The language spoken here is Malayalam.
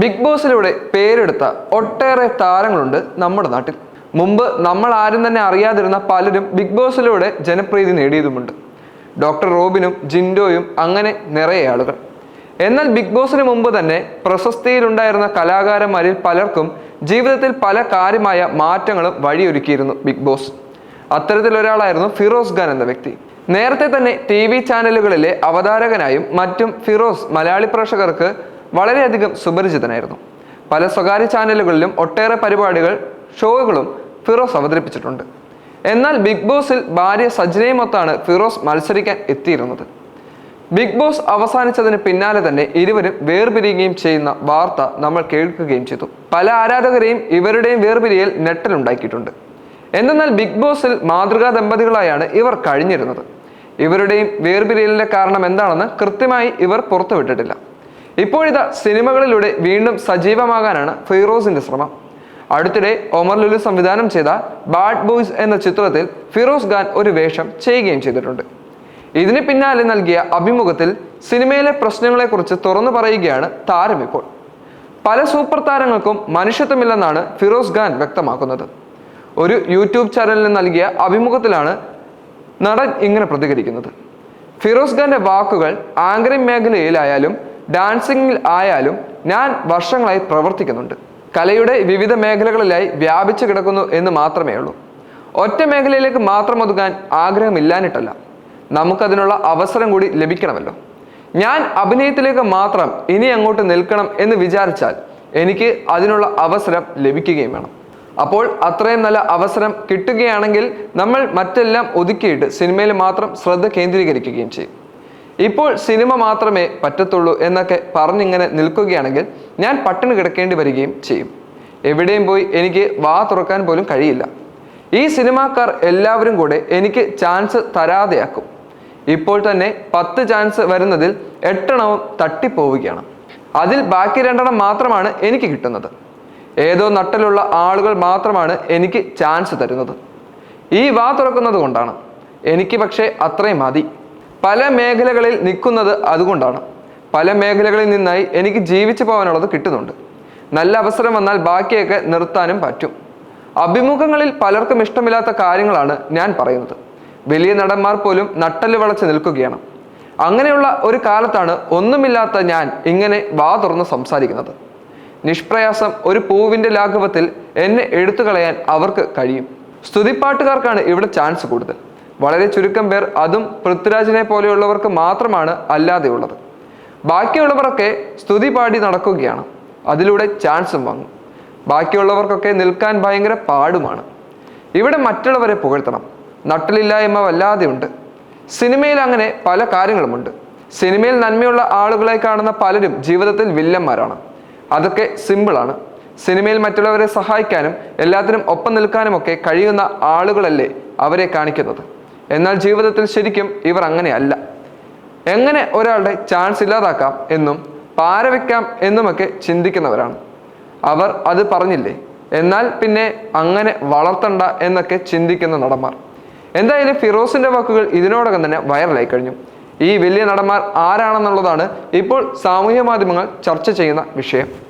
ബിഗ് ബോസിലൂടെ പേരെടുത്ത ഒട്ടേറെ താരങ്ങളുണ്ട് നമ്മുടെ നാട്ടിൽ. മുമ്പ് നമ്മൾ ആരും തന്നെ അറിയാതിരുന്ന പലരും ബിഗ് ബോസിലൂടെ ജനപ്രീതി നേടിയതുമുണ്ട്. ഡോക്ടർ റോബിനും ജിൻഡോയും അങ്ങനെ നിറയെ ആളുകൾ. എന്നാൽ ബിഗ് ബോസിന് മുമ്പ് തന്നെ പ്രശസ്തിയിലുണ്ടായിരുന്ന കലാകാരന്മാരിൽ പലർക്കും ജീവിതത്തിൽ പല കാര്യമായ മാറ്റങ്ങളും വഴിയൊരുക്കിയിരുന്നു ബിഗ് ബോസ്. അത്തരത്തിലൊരാളായിരുന്നു ഫിറോസ് ഖാൻ എന്ന വ്യക്തി. നേരത്തെ തന്നെ ടി വി ചാനലുകളിലെ അവതാരകനായും മറ്റും ഫിറോസ് മലയാളി പ്രേക്ഷകർക്ക് വളരെയധികം സുപരിചിതനായിരുന്നു. പല സ്വകാര്യ ചാനലുകളിലും ഒട്ടേറെ പരിപാടികൾ ഷോകളും ഫിറോസ് അവതരിപ്പിച്ചിട്ടുണ്ട്. എന്നാൽ ബിഗ് ബോസിൽ ഭാര്യ സജ്നയുമൊത്താണ് ഫിറോസ് മത്സരിക്കാൻ എത്തിയിരുന്നത്. ബിഗ് ബോസ് അവസാനിച്ചതിന് പിന്നാലെ തന്നെ ഇരുവരും വേർപിരിയുകയും ചെയ്യുന്ന വാർത്ത നമ്മൾ കേൾക്കുകയും ചെയ്തു. പല ആരാധകരെയും ഇവരുടെയും വേർപിരിയൽ നെട്ടലുണ്ടാക്കിയിട്ടുണ്ട് എന്തെന്നാൽ ബിഗ് ബോസിൽ മാതൃകാ ദമ്പതികളായാണ് ഇവർ കഴിഞ്ഞിരുന്നത്. ഇവരുടെയും വേർപിരിയലിന്റെ കാരണം എന്താണെന്ന് കൃത്യമായി ഇവർ പുറത്തുവിട്ടിട്ടില്ല. ഇപ്പോഴിതാ സിനിമകളിലൂടെ വീണ്ടും സജീവമാകാനാണ് ഫിറോസിന്റെ ശ്രമം. അടുത്തിടെ ഒമർ ലുലു സംവിധാനം ചെയ്ത ബാഡ് ബോയ്സ് എന്ന ചിത്രത്തിൽ ഫിറോസ് ഖാൻ ഒരു വേഷം ചെയ്യുകയും ചെയ്തിട്ടുണ്ട്. ഇതിന് പിന്നാലെ നൽകിയ അഭിമുഖത്തിൽ സിനിമയിലെ പ്രശ്നങ്ങളെക്കുറിച്ച് തുറന്നു പറയുകയാണ് താരം ഇപ്പോൾ. പല സൂപ്പർ താരങ്ങൾക്കും മനുഷ്യത്വമില്ലെന്നാണ് ഫിറോസ് ഖാൻ വ്യക്തമാക്കുന്നത്. ഒരു യൂട്യൂബ് ചാനലിന് നൽകിയ അഭിമുഖത്തിലാണ് നടൻ ഇങ്ങനെ പ്രതികരിക്കുന്നത്. ഫിറോസ് ഖാന്റെ വാക്കുകൾ ആംഗ്രി മേഖലയിലായാലും ഡാൻസിങ്ങിൽ ആയാലും ഞാൻ വർഷങ്ങളായി പ്രവർത്തിക്കുന്നുണ്ട്. കലയുടെ വിവിധ മേഖലകളിലായി വ്യാപിച്ചു കിടക്കുന്നു എന്ന് മാത്രമേ ഉള്ളൂ. ഒറ്റ മേഖലയിലേക്ക് മാത്രം ഒതുങ്ങാൻ ആഗ്രഹമില്ലാനിട്ടല്ല നമുക്കതിനുള്ള അവസരം കൂടി ലഭിക്കണമല്ലോ. ഞാൻ അഭിനയത്തിലേക്ക് മാത്രം ഇനി അങ്ങോട്ട് നിൽക്കണം എന്ന് വിചാരിച്ചാൽ എനിക്ക് അതിനുള്ള അവസരം ലഭിക്കുകയും വേണം. അപ്പോൾ അത്രയും നല്ല അവസരം കിട്ടുകയാണെങ്കിൽ നമ്മൾ മറ്റെല്ലാം ഒതുക്കിയിട്ട് സിനിമയിൽ മാത്രം ശ്രദ്ധ കേന്ദ്രീകരിക്കുകയും ചെയ്യും. ഇപ്പോൾ സിനിമ മാത്രമേ പറ്റത്തുള്ളൂ എന്നൊക്കെ പറഞ്ഞിങ്ങനെ നിൽക്കുകയാണെങ്കിൽ ഞാൻ പട്ടിണി കിടക്കേണ്ടി വരികയും ചെയ്യും. എവിടെയും പോയി എനിക്ക് വാ തുറക്കാൻ പോലും കഴിയില്ല. ഈ സിനിമാക്കാർ എല്ലാവരും കൂടെ എനിക്ക് ചാൻസ് തരാതെയാക്കും. ഇപ്പോൾ തന്നെ പത്ത് ചാൻസ് വരുന്നതിൽ എട്ടെണ്ണവും തട്ടിപ്പോവുകയാണ്. അതിൽ ബാക്കി രണ്ടെണ്ണം മാത്രമാണ് എനിക്ക് കിട്ടുന്നത്. ഏതോ നട്ടലുള്ള ആളുകൾ മാത്രമാണ് എനിക്ക് ചാൻസ് തരുന്നത്. ഈ വാ തുറക്കുന്നത് കൊണ്ടാണ്. എനിക്ക് പക്ഷേ അത്രയും മതി. പല മേഖലകളിൽ നിൽക്കുന്നത് അതുകൊണ്ടാണ്. പല മേഖലകളിൽ നിന്നായി എനിക്ക് ജീവിച്ചു പോകാനുള്ളത് കിട്ടുന്നുണ്ട്. നല്ല അവസരം വന്നാൽ ബാക്കിയൊക്കെ നിർത്താനും പറ്റും. അഭിമുഖങ്ങളിൽ പലർക്കും ഇഷ്ടമില്ലാത്ത കാര്യങ്ങളാണ് ഞാൻ പറയുന്നത്. വലിയ നടന്മാർ പോലും നട്ടൽ വളച്ച് നിൽക്കുകയാണ്. അങ്ങനെയുള്ള ഒരു കാലത്താണ് ഒന്നുമില്ലാത്ത ഞാൻ ഇങ്ങനെ വാ തുറന്ന് സംസാരിക്കുന്നത്. നിഷ്പ്രയാസം ഒരു പൂവിന്റെ ലാഘവത്തിൽ എന്നെ എടുത്തു കളയാൻ അവർക്ക് കഴിയും. സ്തുതിപ്പാട്ടുകാർക്കാണ് ഇവിടെ ചാൻസ് കൂടുതൽ. വളരെ ചുരുക്കം പേർ അതും പൃഥ്വിരാജിനെ പോലെയുള്ളവർക്ക് മാത്രമാണ് അല്ലാതെ ഉള്ളത് ബാക്കിയുള്ളവരൊക്കെ സ്തുതി പാടി നടക്കുകയാണ്. അതിലൂടെ ചാൻസും വാങ്ങും ബാക്കിയുള്ളവർക്കൊക്കെ നിൽക്കാൻ ഭയങ്കര പാടുമാണ്. ഇവിടെ മറ്റുള്ളവരെ പുകഴ്ത്തണം. വല്ലാതെ ഉണ്ട് സിനിമയിൽ അങ്ങനെ പല കാര്യങ്ങളുമുണ്ട്. സിനിമയിൽ നന്മയുള്ള ആളുകളെ കാണുന്ന പലരും ജീവിതത്തിൽ വില്ലന്മാരാണ്. അതൊക്കെ സിമ്പിളാണ്. സിനിമയിൽ മറ്റുള്ളവരെ സഹായിക്കാനും എല്ലാത്തിനും ഒപ്പം നിൽക്കാനുമൊക്കെ കഴിയുന്ന ആളുകളല്ലേ അവരെ കാണിക്കുന്നത്. എന്നാൽ ജീവിതത്തിൽ ശരിക്കും ഇവർ അങ്ങനെയല്ല. എങ്ങനെ ഒരാളുടെ ചാൻസ് ഇല്ലാതാക്കാം എന്നും പാരവെക്കാം എന്നുമൊക്കെ ചിന്തിക്കുന്നവരാണ്. അവർ അത് പറഞ്ഞില്ലേ? എന്നാൽ പിന്നെ അങ്ങനെ വളർത്തണ്ട എന്നൊക്കെ ചിന്തിക്കുന്ന നടന്മാർ. എന്തായാലും ഫിറോസിന്റെ വാക്കുകൾ ഇതിനോടകം തന്നെ വൈറലായി കഴിഞ്ഞു. ഈ വലിയ നടന്മാർ ആരാണെന്നുള്ളതാണ് ഇപ്പോൾ സാമൂഹ്യ മാധ്യമങ്ങൾ ചർച്ച ചെയ്യുന്ന വിഷയം.